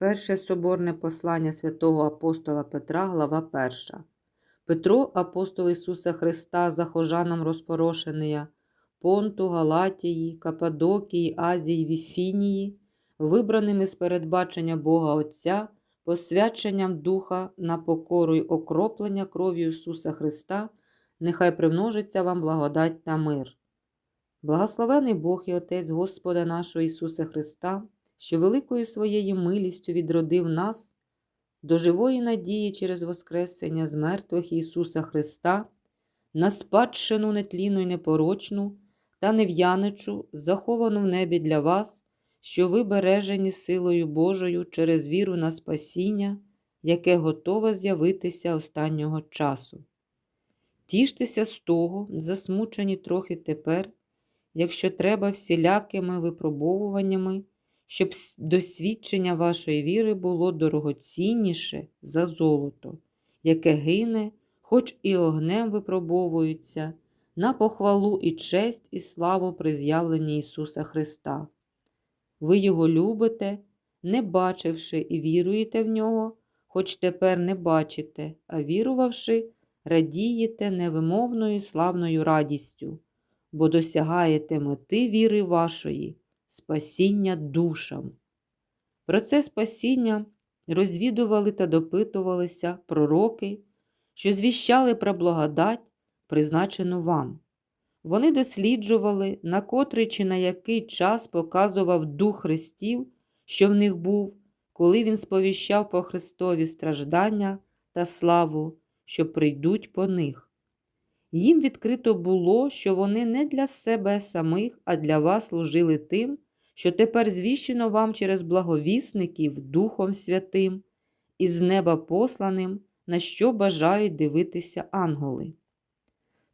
Перше соборне послання святого апостола Петра, глава 1. Петро, апостол Ісуса Христа, захожанам розпорошения, Понту, Галатії, Кападокії, Азії, Віфінії, вибраними з передбачення Бога Отця, посвяченням Духа на покору й окроплення кров'ю Ісуса Христа, нехай примножиться вам благодать та мир. Благословений Бог і Отець Господа нашого Ісуса Христа, що великою своєю милістю відродив нас до живої надії через Воскресення з мертвих Ісуса Христа, на спадщину нетлінну й непорочну та нев'яничу, заховану в небі для вас, що ви бережені силою Божою через віру на спасіння, яке готове з'явитися останнього часу. Тіштеся з того, засмучені трохи тепер, якщо треба всілякими випробовуваннями, щоб досвідчення вашої віри було дорогоцінніше за золото, яке гине, хоч і огнем випробовується, на похвалу і честь і славу при з'явленні Ісуса Христа. Ви Його любите, не бачивши і віруєте в Нього, хоч тепер не бачите, а вірувавши, радієте невимовною славною радістю, бо досягаєте мети віри вашої, спасіння душам. Про це спасіння розвідували та допитувалися пророки, що звіщали про благодать, призначену вам. Вони досліджували, на котрий чи на який час показував Дух Христів, що в них був, коли він сповіщав по Христові страждання та славу, що прийдуть по них. Їм відкрито було, що вони не для себе самих, а для вас служили тим, що тепер звіщено вам через благовісників Духом Святим і з неба посланим, на що бажають дивитися ангели.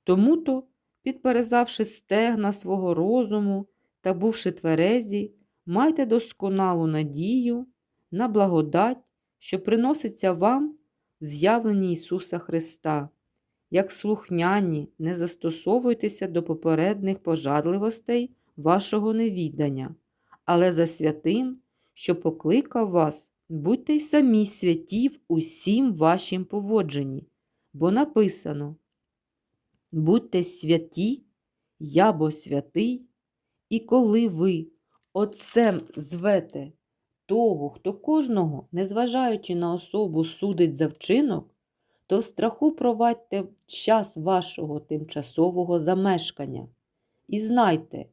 Тому-то, підперезавши стегна свого розуму та бувши тверезі, майте досконалу надію на благодать, що приноситься вам в з'явленні Ісуса Христа. Як слухняні, не застосовуйтеся до попередніх пожадливостей вашого невідання, але за святим, що покликав вас, будьте й самі святі в усім вашім поводженні, бо написано Будьте святі, я бо святий, і коли ви Отцем звете того, хто кожного, незважаючи на особу, судить за вчинок, то в страху провадьте час вашого тимчасового замешкання. І знайте,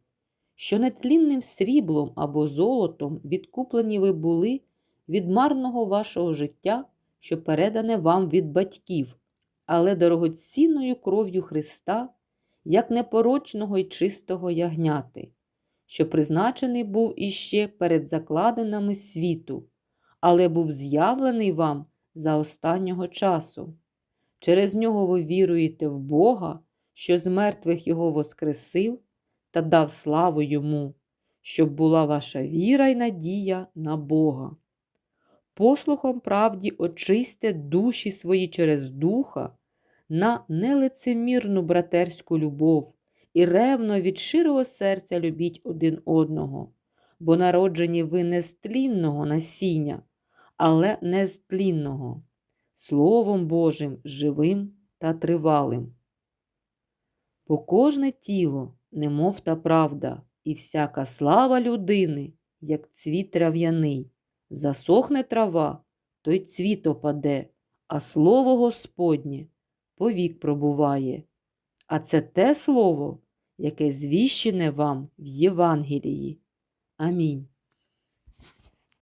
що нетлінним сріблом або золотом відкуплені ви були від марного вашого життя, що передане вам від батьків, але дорогоцінною кров'ю Христа, як непорочного й чистого ягняти, що призначений був іще перед закладинами світу, але був з'явлений вам за останнього часу. Через нього ви віруєте в Бога, що з мертвих Його воскресив та дав славу Йому, щоб була ваша віра й надія на Бога. Послухом правді очисьте душі свої через Духа на нелицемірну братерську любов і ревно від широго серця любіть один одного, бо народжені ви не з тлінного насіння, але не з тлінного. Словом Божим живим та тривалим. Бо кожне тіло, немов та правда, і всяка слава людини, як цвіт трав'яний, засохне трава, то й цвіт опаде, а слово Господнє повік пробуває. А це те слово, яке звіщене вам в Євангелії. Амінь.